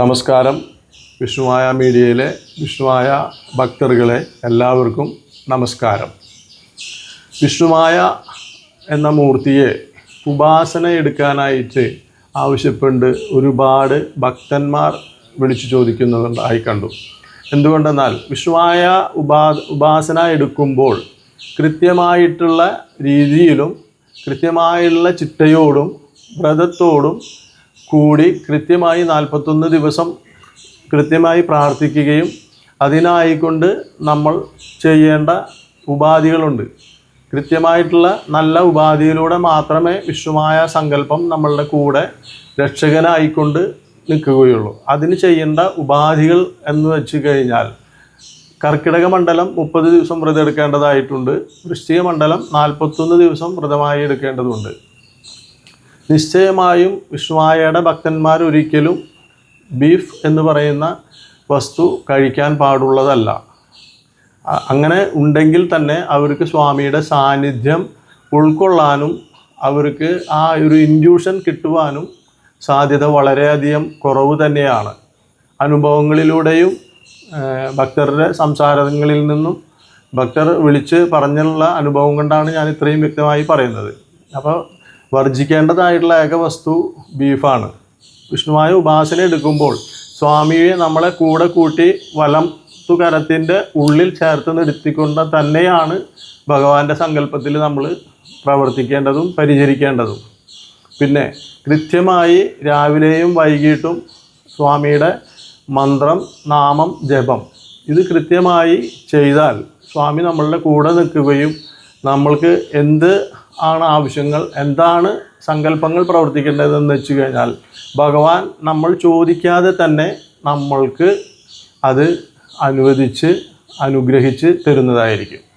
നമസ്കാരം. വിഷ്ണുമായ മീഡിയയിലെ വിഷ്ണുമായ ഭക്തർകളെ എല്ലാവർക്കും നമസ്കാരം. വിഷ്ണുമായ എന്ന മൂർത്തിയെ ഉപാസന എടുക്കാനായിട്ട് ആവശ്യപ്പെട്ട് ഒരുപാട് ഭക്തന്മാർ വിളിച്ചു ചോദിക്കുന്നതായി കണ്ടു. എന്തുകൊണ്ടെന്നാൽ വിഷ്ണുമായ ഉപാ ഉപാസന എടുക്കുമ്പോൾ കൃത്യമായിട്ടുള്ള രീതിയിലും കൃത്യമായുള്ള ചിട്ടയോടും വ്രതത്തോടും കൂടി കൃത്യമായി നാൽപ്പത്തൊന്ന് ദിവസം കൃത്യമായി പ്രാർത്ഥിക്കുകയും അതിനായിക്കൊണ്ട് നമ്മൾ ചെയ്യേണ്ട ഉപാധികളുണ്ട്. കൃത്യമായിട്ടുള്ള നല്ല ഉപാധിയിലൂടെ മാത്രമേ വിശ്വമായ സങ്കല്പം നമ്മളുടെ കൂടെ രക്ഷകനായിക്കൊണ്ട് നിൽക്കുകയുള്ളൂ. അതിന് ചെയ്യേണ്ട ഉപാധികൾ എന്ന് വെച്ച് കഴിഞ്ഞാൽ കർക്കിടക മണ്ഡലം മുപ്പത് ദിവസം വ്രതം എടുക്കേണ്ടതായിട്ടുണ്ട്. വൃശ്ചിക മണ്ഡലം നാൽപ്പത്തൊന്ന് ദിവസം വ്രതമായി എടുക്കേണ്ടതുണ്ട്. നിശ്ചയമായും വിഷ്ണുവായയുടെ ഭക്തന്മാർ ഒരിക്കലും ബീഫ് എന്ന് പറയുന്ന വസ്തു കഴിക്കാൻ പാടുള്ളതല്ല. അങ്ങനെ ഉണ്ടെങ്കിൽ തന്നെ അവർക്ക് സ്വാമിയുടെ സാന്നിധ്യം ഉൾക്കൊള്ളാനും അവർക്ക് ആ ഒരു ഇൻഡ്യൂഷൻ കിട്ടുവാനും സാധ്യത വളരെയധികം കുറവ് തന്നെയാണ്. അനുഭവങ്ങളിലൂടെയും ഭക്തരുടെ സംസാരങ്ങളിൽ നിന്നും ഭക്തർ വിളിച്ച് പറഞ്ഞുള്ള അനുഭവം കൊണ്ടാണ് ഞാൻ ഇത്രയും വ്യക്തമായി പറയുന്നത്. അപ്പോൾ വർജിക്കേണ്ടതായിട്ടുള്ള ഏക വസ്തു ബീഫാണ്. വിഷ്ണുവായ ഉപാസന എടുക്കുമ്പോൾ സ്വാമിയെ നമ്മളെ കൂടെ കൂട്ടി വലം തുകരത്തിന്റെ ഉള്ളിൽ ചേർത്ത് നിർത്തിക്കൊണ്ട് തന്നെയാണ് ഭഗവാന്റെ സങ്കല്പത്തിൽ നമ്മൾ പ്രവർത്തിക്കേണ്ടതും പരിചരിക്കേണ്ടതും. പിന്നെ കൃത്യമായി രാവിലെയും വൈകിട്ടും സ്വാമിയുടെ മന്ത്രം നാമം ജപം ഇത് കൃത്യമായി ചെയ്താൽ സ്വാമി നമ്മളുടെ കൂടെ നിൽക്കുകയും നമ്മൾക്ക് എന്ത് ആണ് ആവശ്യങ്ങൾ. എന്താണ് സങ്കല്പങ്ങൾ പ്രവർത്തിക്കേണ്ടതെന്ന് വെച്ച് കഴിഞ്ഞാൽ ഭഗവാൻ നമ്മൾ ചോദിക്കാതെ തന്നെ നമ്മൾക്ക് അത് അനുവദിച്ച് അനുഗ്രഹിച്ച് തരുന്നതായിരിക്കും.